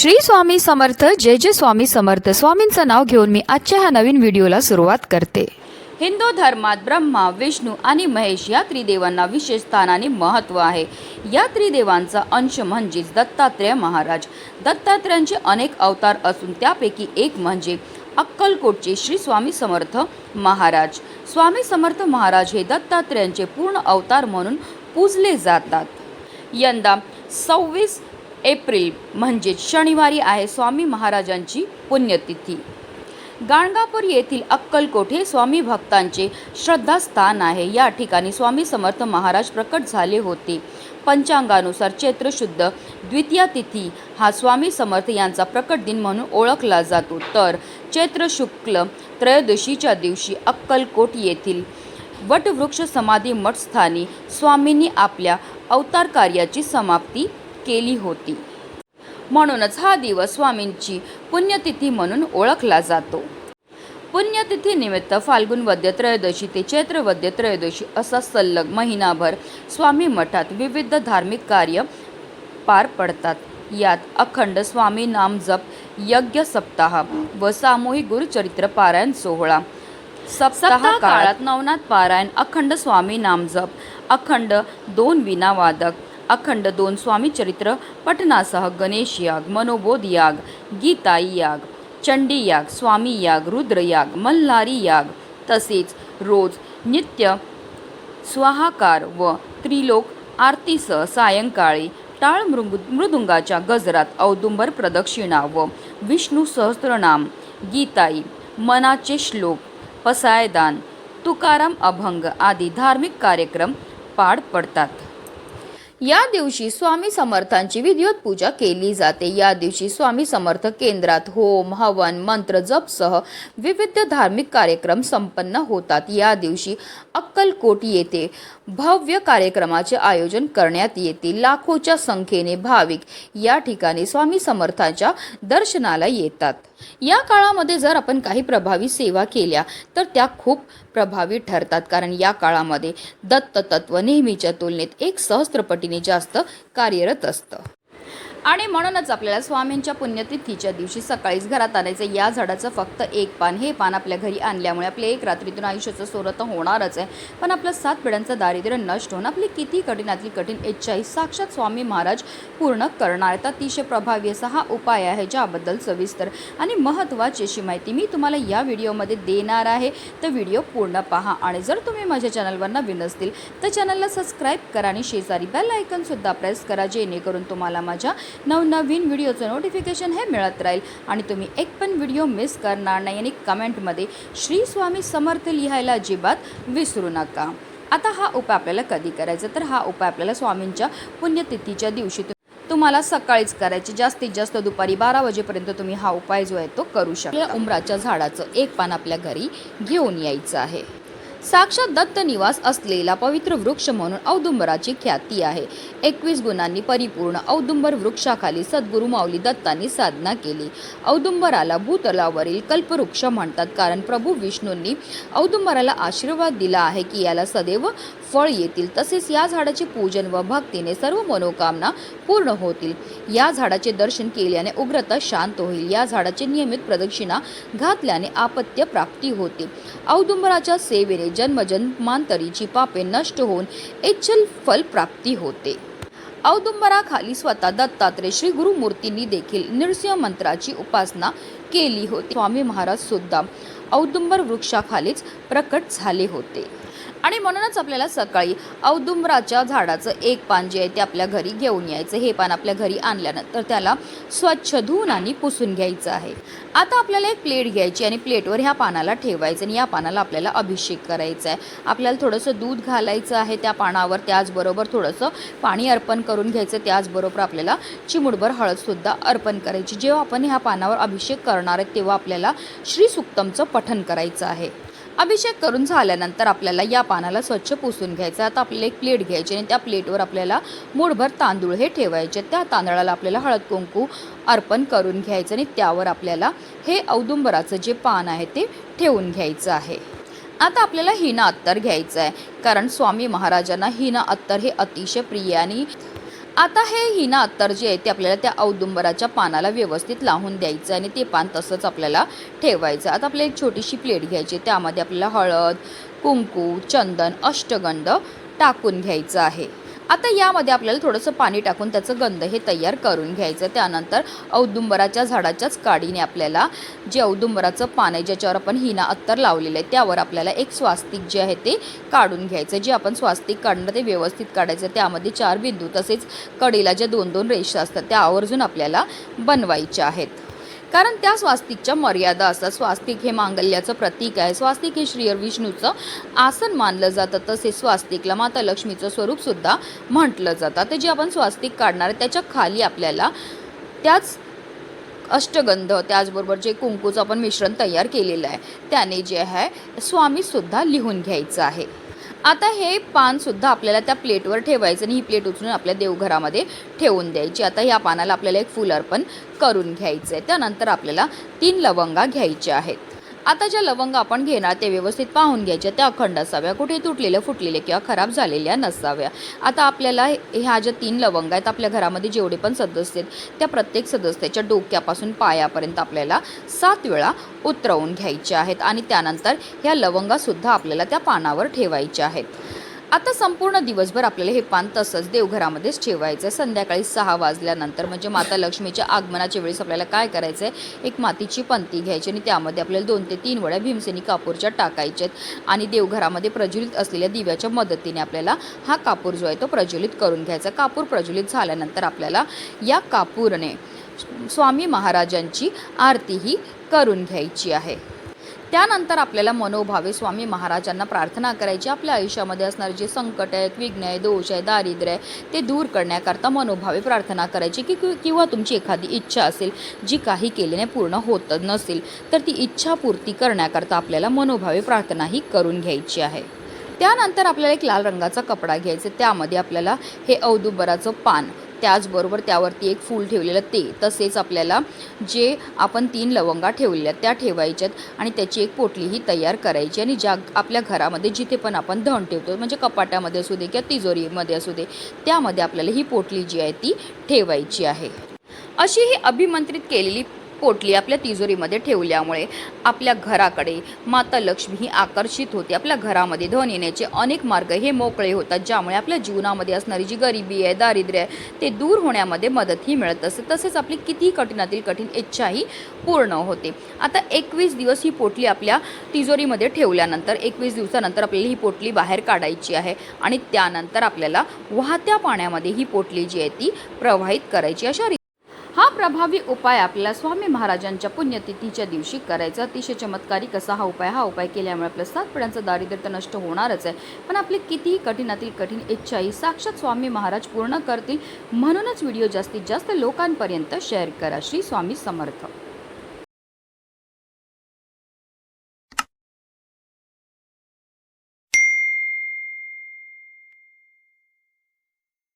श्री स्वामी समर्थ जय जय स्वामी समर्थ. स्वामींचं नाव घेऊन मी आजच्या ह्या नवीन व्हिडिओला सुरुवात करते. हिंदू धर्मात ब्रह्मा विष्णू आणि महेश या त्रिदेवांना विशेष स्थान आणि महत्त्व आहे. या त्रिदेवांचा अंश म्हणजेच दत्तात्रेय महाराज. दत्तात्रेयांचे अनेक अवतार असून त्यापैकी एक म्हणजे अक्कलकोटचे श्री स्वामी समर्थ महाराज. स्वामी समर्थ महाराज हे दत्तात्रेयांचे पूर्ण अवतार म्हणून पूजले जातात. यंदा सव्वीस एप्रिल म्हणजेच शनिवारी आहे स्वामी महाराजांची पुण्यतिथी. गाणगापूर येथील अक्कलकोट हे स्वामी भक्तांचे श्रद्धास्थान आहे. या ठिकाणी स्वामी समर्थ महाराज प्रकट झाले होते. पंचांगानुसार चैत्र शुद्ध द्वितीया तिथी हा स्वामी समर्थ यांचा प्रकट दिन म्हणून ओळखला जातो. तर चैत्र शुक्ल त्रयोदशीच्या दिवशी अक्कलकोट येथील वटवृक्ष समाधी मठस्थानी स्वामींनी आपल्या अवतार कार्याची समाप्ती केली होती. म्हणूनच हा दिवस स्वामींची पुण्यतिथी म्हणून ओळखला जातो. पुण्यतिथी निमित्त फाल्गुन वद्य त्रयोदशी ते चैत्र वद्य त्रयोदशी असा सल्लग महिनाभर स्वामी मठात विविध धार्मिक कार्य पार पडतात. यात अखंड स्वामी नाम जप यज्ञ सप्ताह व सामूहिक गुरुचरित्र पारायण सोहळा. सप्ताह काळात नवनाथ पारायण अखंड स्वामी नामजप अखंड दोन विना वादक अखंड दोन स्वामीचरित्र पठणासह गणेश याग मनोबोध याग गीताई याग चंडी याग स्वामी याग रुद्र याग मल्हारी याग तसेच रोज नित्य स्वाहाकार व त्रिलोक आरतीसह सायंकाळी टाळ मृंग मृदुंगाच्या गजरात औदुंबर प्रदक्षिणा व विष्णू सहस्त्रनाम गीताई मनाचे श्लोक पसायदान तुकाराम अभंग आदी धार्मिक कार्यक्रम पार पडतात. या दिवशी स्वामी समर्थांची विधिवत पूजा केली जाते. या दिवशी स्वामी समर्थ केंद्रात होम हवन मंत्र जपसह विविध धार्मिक कार्यक्रम संपन्न होतात. या दिवशी अक्कलकोट येथे भव्य कार्यक्रमाचे आयोजन करण्यात येते. लाखोच्या संख्येने भाविक या ठिकाणी स्वामी समर्थांच्या दर्शनाला येतात. या काळामध्ये जर आपण काही प्रभावी सेवा केल्या तर त्या खूप प्रभावी ठरतात. कारण या काळामध्ये दत्ततत्व नेहमीच्या तुलनेत एक सहस्त्रपटीने जास्त कार्यरत असतं. आणि म्हणूनच आपल्याला स्वामींच्या पुण्यतिथीच्या दिवशी सकाळीच घरात आणायचं. या झाडाचं फक्त एक पान हे पान आपल्या घरी आणल्यामुळे आपले एक रात्रीतून आयुष्याचं सोरं तर होणारच आहे. पण आपलं सात पिढ्यांचं दारिद्र्य नष्ट होऊन आपली किती कठीणातली कठीण इच्छाही साक्षात स्वामी महाराज पूर्ण करणार आहेत. अतिशय प्रभावी असा हा उपाय आहे ज्याबद्दल सविस्तर आणि महत्त्वाची अशी माहिती मी तुम्हाला या व्हिडिओमध्ये देणार आहे. तर व्हिडिओ पूर्ण पहा आणि जर तुम्ही माझ्या चॅनलवर नवीन असतील तर चॅनलला सबस्क्राईब करा आणि शेजारी बेल आयकनसुद्धा प्रेस करा जेणेकरून तुम्हाला माझ्या नवनवीन व्हिडिओचं नोटिफिकेशन हे मिळत राहील. आणि तुम्ही एक पण व्हिडिओ मिस करणार नाही आणि कमेंटमध्ये श्री स्वामी समर्थ लिहायला अजिबात विसरू नका. आता हा उपाय आपल्याला कधी करायचा? तर हा उपाय आपल्याला स्वामींच्या पुण्यतिथीच्या दिवशी तुम्हाला सकाळीच करायचे. जास्तीत जास्त दुपारी बारा वाजेपर्यंत तुम्ही हा उपाय जो आहे तो करू शकता. उमराच्या झाडाचं एक पान आपल्या घरी घेऊन यायचं आहे. साक्षात दत्त निवास असलेला पवित्र वृक्ष म्हणून औदुंबराची ख्याती आहे. एकवीस गुणांनी परिपूर्ण औदुंबर वृक्षाखाली सद्गुरू माऊली दत्तांनी साधना केली. औदुंबराला भूतलावरील कल्पवृक्ष म्हणतात कारण प्रभू विष्णूंनी औदुंबराला आशीर्वाद दिला आहे की याला सदैव फळ येतील तसेच या झाडाचे पूजन व भक्तीने सर्व मनोकामना पूर्ण होतील. या झाडाचे दर्शन केल्याने उग्रता शांत होईल. या झाडाचे नियमित प्रदक्षिणा घातल्याने आपत्य प्राप्ती होते. औदुंबराच्या सेवेने जन्मजन्मांतरीची पापे नष्ट होऊन इच्छल फल प्राप्ती होते. औदुंबराखाली स्वतः दत्तात्रय श्री गुरुमूर्तींनी देखील नृसिंह मंत्राची उपासना केली होती. स्वामी महाराज सुद्धा औदुंबर वृक्षाखालीच प्रकट झाले होते. आणि म्हणूनच आपल्याला सकाळी औदुंबराच्या झाडाचं एक पान जे आहे ते आपल्या घरी घेऊन यायचं. हे पान आपल्या घरी आणल्यानंतर त्याला स्वच्छ धुवून आणि पुसून घ्यायचं आहे. आता आपल्याला एक प्लेट घ्यायची आणि प्लेटवर ह्या पानाला ठेवायचं आणि या पानाला आपल्याला अभिषेक करायचा आहे. आपल्याला थोडंसं दूध घालायचं आहे त्या पानावर त्याचबरोबर थोडंसं पाणी अर्पण करून घ्यायचं त्याचबरोबर आपल्याला चिमुडभर हळदसुद्धा अर्पण करायची. जेव्हा आपण ह्या पानावर अभिषेक करणार आहे तेव्हा आपल्याला श्री सुक्तमचं पठण करायचं आहे. अभिषेक करून झाल्यानंतर आपल्याला या पानाला स्वच्छ पुसून घ्यायचं आता आपल्याला एक प्लेट घ्यायची आणि त्या प्लेटवर आपल्याला मूठभर तांदूळ हे ठेवायचे. त्या तांदळाला आपल्याला हळद कुंकू अर्पण करून घ्यायचं आणि त्यावर आपल्याला हे औदुंबराचं जे पान आहे ते ठेवून घ्यायचं आहे. आता आपल्याला हिना अत्तर घ्यायचं आहे. कारण स्वामी महाराजांना हिना अत्तर हे अतिशय प्रिय आणि आता हे हिना अत्तर जे आहे ते आपल्याला त्या औदुंबराच्या पानाला व्यवस्थित लावून द्यायचं आणि ते पान तसंच आपल्याला ठेवायचं. आता आपल्याला एक छोटीशी प्लेट घ्यायची त्यामध्ये आपल्याला हळद कुंकू चंदन अष्टगंध टाकून घ्यायचं आहे. आता यामध्ये आपल्याला थोडंसं पाणी टाकून त्याचं गंध हे तयार करून घ्यायचं त्यानंतर औदुंबराच्या झाडाच्याच काडीने आपल्याला जे औदुंबराचं पान आहे ज्याच्यावर आपण हिना अत्तर लावलेलं आहे त्यावर आपल्याला एक स्वास्तिक जे आहे ते काढून घ्यायचं जे आपण स्वास्तिक काढणं ते व्यवस्थित काढायचं त्यामध्ये चार बिंदू तसेच कडेला ज्या दोन दोन रेषा असतात त्या आवर्जून आपल्याला बनवायच्या आहेत. कारण त्या स्वास्तिकच्या मर्यादा असतात. स्वास्तिक हे मांगल्याचं प्रतीक आहे. स्वास्तिक हे श्री विष्णूचं आसन मानलं जातं. तसेच स्वास्तिकला माता लक्ष्मीचं स्वरूपसुद्धा म्हटलं जातं. ते जे आपण स्वास्तिक काढणार आहे त्याच्याखाली आपल्याला त्याच अष्टगंध त्याचबरोबर जे कुंकूचं आपण मिश्रण तयार केलेलं आहे त्याने जे आहे स्वामीसुद्धा लिहून घ्यायचं आहे. आता हे पानसुद्धा आपल्याला त्या प्लेटवर ठेवायचं आणि ही प्लेट उचलून आपल्या देवघरामध्ये ठेवून द्यायची. आता ह्या पानाला आपल्याला एक फुल अर्पण करून घ्यायचं आहे त्यानंतर आपल्याला तीन लवंगा घ्यायच्या आहेत. आता ज्या लवंग आपण घेणार ते व्यवस्थित पाहून घ्यायच्या त्या अखंड असाव्या. कुठे तुटलेल्या फुटलेल्या किंवा खराब झालेल्या नसाव्या. आता आपल्याला ह्या ज्या तीन लवंग आहेत आपल्या घरामध्ये जेवढे पण सदस्य आहेत त्या प्रत्येक सदस्याच्या डोक्यापासून पायापर्यंत आपल्याला सात वेळा उतरवून घ्यायच्या आहेत. आणि त्यानंतर ह्या लवंगासुद्धा आपल्याला त्या पानावर ठेवायच्या आहेत. आता संपूर्ण दिवसभर आपल्याला हे पान तसंच देवघरामध्येच ठेवायचं आहे. संध्याकाळी सहा वाजल्यानंतर म्हणजे माता लक्ष्मीच्या आगमनाच्या वेळेस आपल्याला काय करायचं आहे एक मातीची पंती घ्यायची आणि त्यामध्ये आपल्याला दोन ते तीन वड्या भीमसेनी कापूरच्या टाकायच्या आहेत. आणि देवघरामध्ये प्रज्वलित असलेल्या दिव्याच्या मदतीने आपल्याला हा कापूर जो आहे तो प्रज्वलित करून घ्यायचा कापूर प्रज्वलित झाल्यानंतर आपल्याला या कापूरने स्वामी महाराजांची आरतीही करून घ्यायची आहे. त्यानंतर आपल्याला मनोभावे स्वामी महाराजांना प्रार्थना करायची. आपल्या आयुष्यामध्ये असणारे जे संकट आहेत विघ्न आहे दोष आहे दारिद्र्य आहे ते दूर करण्याकरता मनोभावे प्रार्थना करायची की किंवा तुमची एखादी इच्छा असेल जी काही केल्याने पूर्ण होत नसेल तर ती इच्छा पूर्ती करण्याकरता आपल्याला मनोभावे प्रार्थनाही करून घ्यायची आहे. त्यानंतर आपल्याला एक लाल रंगाचा कपडा घ्यायचा त्यामध्ये आपल्याला हे औदुंबराचं पान त्याचबरोबर त्यावरती एक फूल ठेवलेलं ते तसेच आपल्याला जे आपण तीन लवंगा ठेवलेल्या त्या ठेवायच्यात आणि त्याची एक पोटलीही तयार करायची आणि ज्या आपल्या घरामध्ये जिथे पण आपण धन ठेवतो म्हणजे कपाटामध्ये असू दे किंवा तिजोरीमध्ये असू दे त्यामध्ये आपल्याला ही पोटली जी आहे ती ठेवायची आहे. अशी ही अभिमंत्रित केलेली पोटली आपल्या तिजोरीमध्ये ठेवल्यामुळे आपल्या घराकडे माता लक्ष्मी ही आकर्षित होते. आपल्या घरामध्ये धन येण्याचे अनेक मार्ग हे मोकळे होतात ज्यामुळे आपल्या जीवनामध्ये असणारी जी गरिबी आहे दारिद्र्य आहे ते दूर होण्यामध्ये मदतही मिळत असते. तसेच आपली किती कठीणातील कठीण इच्छाही पूर्ण होते. आता एकवीस दिवस ही पोटली आपल्या तिजोरीमध्ये ठेवल्यानंतर एकवीस दिवसानंतर आपल्याला ही पोटली बाहेर काढायची आहे आणि त्यानंतर आपल्याला वाहत्या पाण्यामध्ये ही पोटली जी आहे ती प्रवाहित करायची. अशा प्रभावी उपाय आपल्याला स्वामी महाराजांच्या पुण्यतिथीच्या दिवशी करायचा. अतिशय चमत्कारिक असा हा उपाय? हा उपाय केल्यामुळे आपलं सात पिढ्यांचं दारिद्र्य तर नष्ट होणारच आहे. पण आपली कितीही कठीणातील कठीण इच्छाही साक्षात स्वामी महाराज पूर्ण करतील. म्हणूनच व्हिडिओ जास्तीत जास्त लोकांपर्यंत शेअर करा. श्री स्वामी समर्थ.